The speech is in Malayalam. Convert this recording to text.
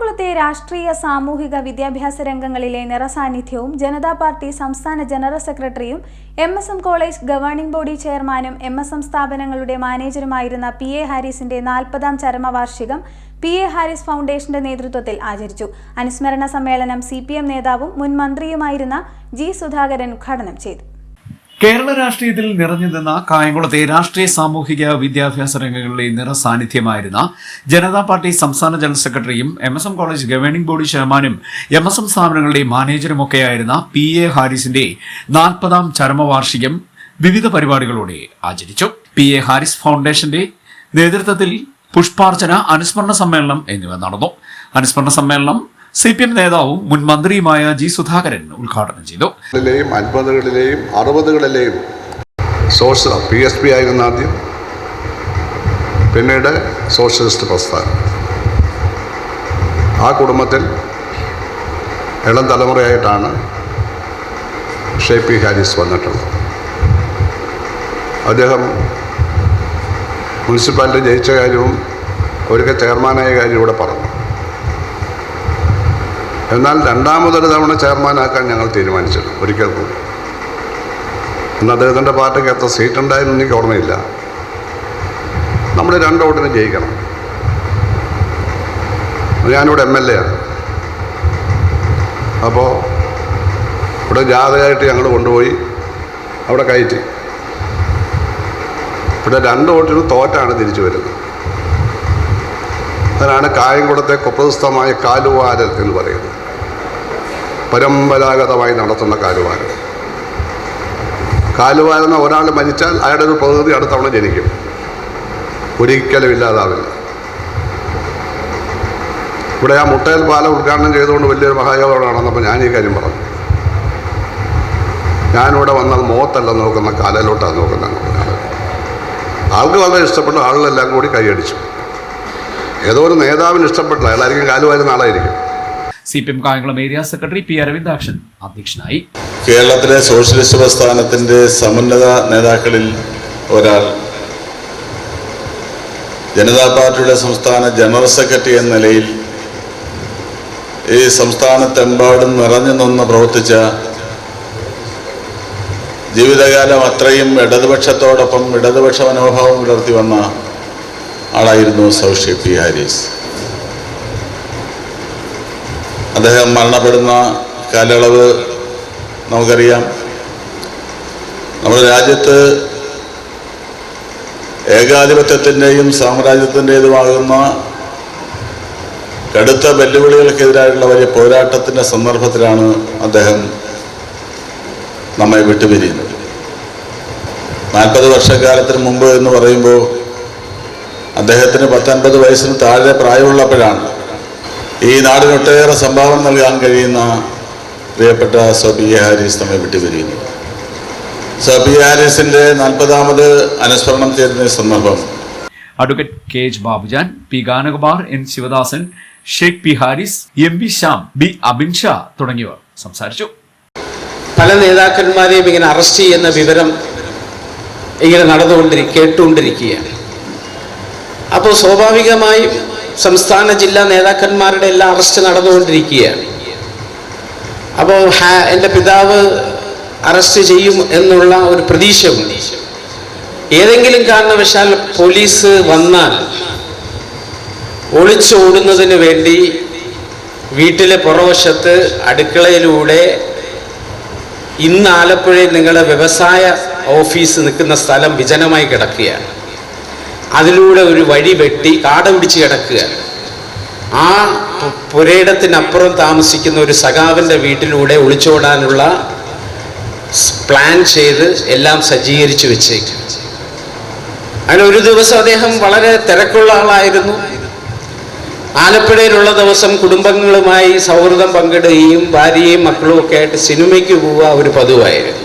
കായംകുളത്തെ രാഷ്ട്രീയ സാമൂഹിക വിദ്യാഭ്യാസ രംഗങ്ങളിലെ നിറസാന്നിധ്യവും ജനതാ പാർട്ടി സംസ്ഥാന ജനറൽ സെക്രട്ടറിയും M S M college governing body ചെയർമാനും എം എസ് എം സ്ഥാപനങ്ങളുടെ മാനേജറുമായിരുന്ന പി എ ഹാരിസിന്റെ നാൽപ്പതാം ചരമവാർഷികം പി എ ഹാരിസ് ഫൗണ്ടേഷന്റെ നേതൃത്വത്തിൽ ആചരിച്ചു. അനുസ്മരണ സമ്മേളനം സി നേതാവും മുൻ മന്ത്രിയുമായിരുന്ന ജി സുധാകരൻ ഉദ്ഘാടനം ചെയ്തു. കേരള രാഷ്ട്രീയത്തിൽ നിറഞ്ഞു നിന്ന കായംകുളത്തെ രാഷ്ട്രീയ സാമൂഹിക വിദ്യാഭ്യാസ രംഗങ്ങളിലെ നിറസാന്നിധ്യമായിരുന്ന ജനതാ പാർട്ടി സംസ്ഥാന ജനറൽ സെക്രട്ടറിയും M S M college governing body ചെയർമാനും എം എസ് എം സ്ഥാപനങ്ങളുടെ മാനേജരുമൊക്കെയായിരുന്ന പി എ ഹാരിസിന്റെ നാൽപ്പതാം ചരമവാർഷികം വിവിധ പരിപാടികളോടെ ആചരിച്ചു. പി എ ഹാരിസ് ഫൗണ്ടേഷന്റെ നേതൃത്വത്തിൽ പുഷ്പാർച്ചന അനുസ്മരണ സമ്മേളനം എന്നിവ നടന്നു. അനുസ്മരണ സമ്മേളനം സി പി എം നേതാവും മുൻ മന്ത്രിയുമായ ജി സുധാകരൻ ഉദ്ഘാടനം ചെയ്തു. ിലെയും അൻപതുകളിലെയും അറുപതുകളിലെയും സോഷ്യൽ പി എസ് പി ആയിരുന്ന ആദ്യം. പിന്നീട് സോഷ്യലിസ്റ്റ് പ്രസ്ഥാനം. ആ കുടുംബത്തിൽ ഇളം തലമുറയായിട്ടാണ് ഷേപ്പി ഹാരിസ് വന്നിട്ടുള്ളത്. അദ്ദേഹം മുനിസിപ്പാലിറ്റി ജയിച്ച കാര്യവും ഒരിക്കൽ ചെയർമാനായ കാര്യം ഇവിടെ പറഞ്ഞു. എന്നാൽ രണ്ടാമതൊരു തവണ ചെയർമാനാക്കാൻ ഞങ്ങൾ തീരുമാനിച്ചു ഒരിക്കൽ കൂടി. ഇന്ന് അദ്ദേഹത്തിന്റെ പാർട്ടിക്ക് എത്ര സീറ്റ് ഉണ്ടായിരുന്നു എനിക്ക് ഓർമ്മയില്ല. നമ്മൾ രണ്ട് വോട്ടിന് ജയിക്കണം. ഞാനിവിടെ എം എൽ എ ആണ്. അപ്പോൾ ഇവിടെ ജാഥയായിട്ട് ഞങ്ങൾ കൊണ്ടുപോയി അവിടെ കയറ്റി. ഇവിടെ രണ്ട് വോട്ടിന് തോറ്റാണ് തിരിച്ചു വരുന്നത്. അതിനാണ് കായംകുളത്തെ കുപ്രസിദ്ധമായ കാലുവാരൽ എന്ന് പറയുന്നത്. പരമ്പരാഗതമായി നടത്തുന്ന കാലുവാരം കാലുവാരുന്ന ഒരാൾ മരിച്ചാൽ അയാളുടെ ഒരു പ്രകൃതി അടുത്തവണ ജനിക്കും. ഒരിക്കലും ഇല്ലാതാവില്ല. ഇവിടെ ആ മുട്ടയിൽ പാലം ഉദ്ഘാടനം ചെയ്തുകൊണ്ട് വലിയൊരു മഹായോഗം നടന്നപ്പോൾ ഞാൻ ഈ കാര്യം പറഞ്ഞു. ഞാനിവിടെ വന്നാൽ മുഖത്തല്ല നോക്കുന്ന കാലയിലോട്ടാണ് നോക്കുന്നത്. ആൾക്ക് വളരെ ഇഷ്ടപ്പെട്ടു ആളിലെല്ലാം കൂടി കൈയടിച്ചു. ഏതോ ഒരു നേതാവിന് ഇഷ്ടപ്പെട്ടില്ല. അയാളായിരിക്കും കാലുവാരുന്ന ആളായിരിക്കും. C P M Kayamkulam area secretary P Aravindakshan അധ്യക്ഷനായി. കേരളത്തിലെ സോഷ്യലിസ്റ്റ് പ്രസ്ഥാനത്തിന്റെ സമുന്നത നേതാക്കളിൽ ഒരാൾ ജനതാ പാർട്ടിയുടെ സംസ്ഥാന ജനറൽ സെക്രട്ടറി എന്ന നിലയിൽ ഈ സംസ്ഥാനത്തെമ്പാടും നിറഞ്ഞു നിന്ന് പ്രവർത്തിച്ച ജീവിതകാലം അത്രയും ഇടതുപക്ഷത്തോടൊപ്പം ഇടതുപക്ഷ മനോഭാവം പുലർത്തി വന്ന ആളായിരുന്നു സൗഷി പി ഹാരിസ്. അദ്ദേഹം മരണപ്പെടുന്ന കാലയളവ് നമുക്കറിയാം. നമ്മുടെ രാജ്യത്ത് ഏകാധിപത്യത്തിന്റെയും സാമ്രാജ്യത്തിന്റെതുമാകുന്ന കടുത്ത വെല്ലുവിളികൾക്കെതിരായിട്ടുള്ള വലിയ പോരാട്ടത്തിന്റെ സന്ദർഭത്തിലാണ് അദ്ദേഹം നമ്മെ വിട്ടുപിരിയുന്നത്. നാൽപ്പത് വർഷക്കാലത്തിന് മുമ്പ് എന്ന് പറയുമ്പോൾ അദ്ദേഹത്തിന് പത്തൊൻപത് വയസ്സിന് താഴെ പ്രായമുള്ളപ്പോഴാണ് ഈ നാടിനൊട്ടേറെ സംഭാവന നൽകാൻ കഴിയുന്ന പ്രിയപ്പെട്ട സോബിയ ഹാരിസ് നമ്മെ വിട്ടുപിരിയുന്നു. എ ഹാരിസിന്റെ നാൽപ്പതാമത് അനുസ്മരണം ചെയ്യുന്ന സന്ദർഭം. Advocate K H Babujan P Ganakumar N Sivadasan Sheikh P Haris M B Shyam B Abin Shah തുടങ്ങിയവർ സംസാരിച്ചു. പല നേതാക്കന്മാരെയും ഇങ്ങനെ അറസ്റ്റ് ചെയ്യുന്ന വിവരം ഇങ്ങനെ നടന്നുകൊണ്ടിരിക്കുക കേട്ടുകൊണ്ടിരിക്കുകയാണ്. അപ്പോൾ സ്വാഭാവികമായും സംസ്ഥാന ജില്ലാ നേതാക്കന്മാരുടെ എല്ലാം അറസ്റ്റ് നടന്നുകൊണ്ടിരിക്കുകയാണ്. അപ്പോൾ എന്റെ പിതാവ് അറസ്റ്റ് ചെയ്യും എന്നുള്ള ഒരു പ്രതീക്ഷയുണ്ട്. ഏതെങ്കിലും കാരണവശാൽ പോലീസ് വന്നാൽ ഒളിച്ചോടുന്നതിന് വേണ്ടി വീട്ടിലെ പുറവശത്ത് അടുക്കളയിലൂടെ ഇന്ന് ആലപ്പുഴയിൽ നിങ്ങളുടെ വ്യവസായ ഓഫീസ് നിൽക്കുന്ന സ്ഥലം വിജനമായി കിടക്കുകയാണ്. അതിലൂടെ ഒരു വഴി വെട്ടി കാട പിടിച്ച് കിടക്കുകയാണ് ആ പുരയിടത്തിനപ്പുറം താമസിക്കുന്ന ഒരു സഖാവിന്റെ വീട്ടിലൂടെ ഒളിച്ചോടാനുള്ള പ്ലാൻ ചെയ്ത് എല്ലാം സജ്ജീകരിച്ചു വെച്ചേക്കും. അങ്ങനെ ഒരു ദിവസം അദ്ദേഹം വളരെ തിരക്കുള്ള ആളായിരുന്നു. ആലപ്പുഴയിലുള്ള ദിവസം കുടുംബങ്ങളുമായി സൗഹൃദം പങ്കിടുകയും ഭാര്യയും മക്കളും ഒക്കെ ആയിട്ട് സിനിമയ്ക്ക് പോവുക ഒരു പതിവായിരുന്നു.